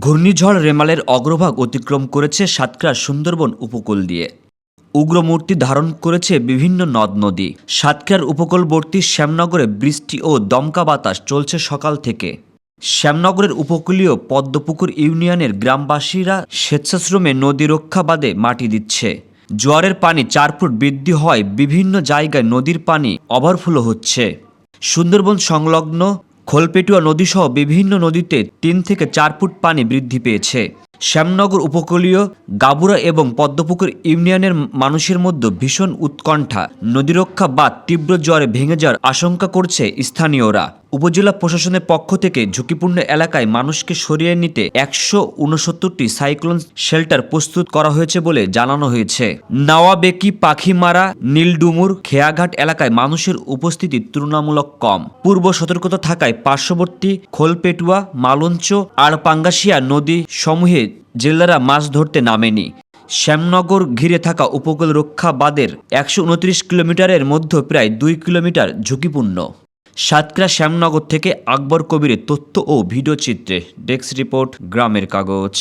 ঘূর্ণিঝড় রেমালের অগ্রভাগ অতিক্রম করেছে সাতক্ষীরার সুন্দরবন উপকূল দিয়ে। উগ্রমূর্তি ধারণ করেছে বিভিন্ন নদ নদী। সাতক্ষীরার উপকূলবর্তী শ্যামনগরে বৃষ্টি ও দমকা বাতাস চলছে সকাল থেকে। শ্যামনগরের উপকূলীয় পদ্মপুকুর ইউনিয়নের গ্রামবাসীরা স্বেচ্ছাশ্রমে নদী রক্ষা বাদে মাটি দিচ্ছে। জোয়ারের পানি চার ফুট বৃদ্ধি হয় বিভিন্ন জায়গায় নদীর পানি ওভারফ্লো হচ্ছে। সুন্দরবন সংলগ্ন খোলপেটুয়া নদীসহ বিভিন্ন নদীতে তিন থেকে চার ফুট পানি বৃদ্ধি পেয়েছে। শ্যামনগর উপকূলীয়, গাবুরা এবং পদ্মপুকুর ইউনিয়নের মানুষের মধ্যে ভীষণ উৎকণ্ঠা। নদীরক্ষা বা তীব্র জ্বরে ভেঙে যাওয়ার আশঙ্কা করছে স্থানীয়রা। উপজেলা প্রশাসনের পক্ষ থেকে ঝুঁকিপূর্ণ এলাকায় মানুষকে সরিয়ে নিতে একশো উনসত্তরটি সাইক্লোন শেল্টার প্রস্তুত করা হয়েছে বলে জানানো হয়েছে। নাওয়াবেকি, পাখিমারা, নীলডুমুর, খেয়াঘাট এলাকায় মানুষের উপস্থিতি তুলনামূলক কম। পূর্ব সতর্কতা থাকায় পার্শ্ববর্তী খোলপেটুয়া, মালঞ্চ আর পাঙ্গাসিয়া নদী সমূহে জেলেরা মাছ ধরতে নামেনি। শ্যামনগর ঘিরে থাকা উপকূল রক্ষা বাদের একশো উনত্রিশ কিলোমিটারের মধ্যে প্রায় দুই কিলোমিটার ঝুঁকিপূর্ণ। সাতক্ষীরা শ্যামনগর থেকে আকবর কবিরের তথ্য ও ভিডিও চিত্রে ডেস্ক রিপোর্ট গ্রামের কাগজ।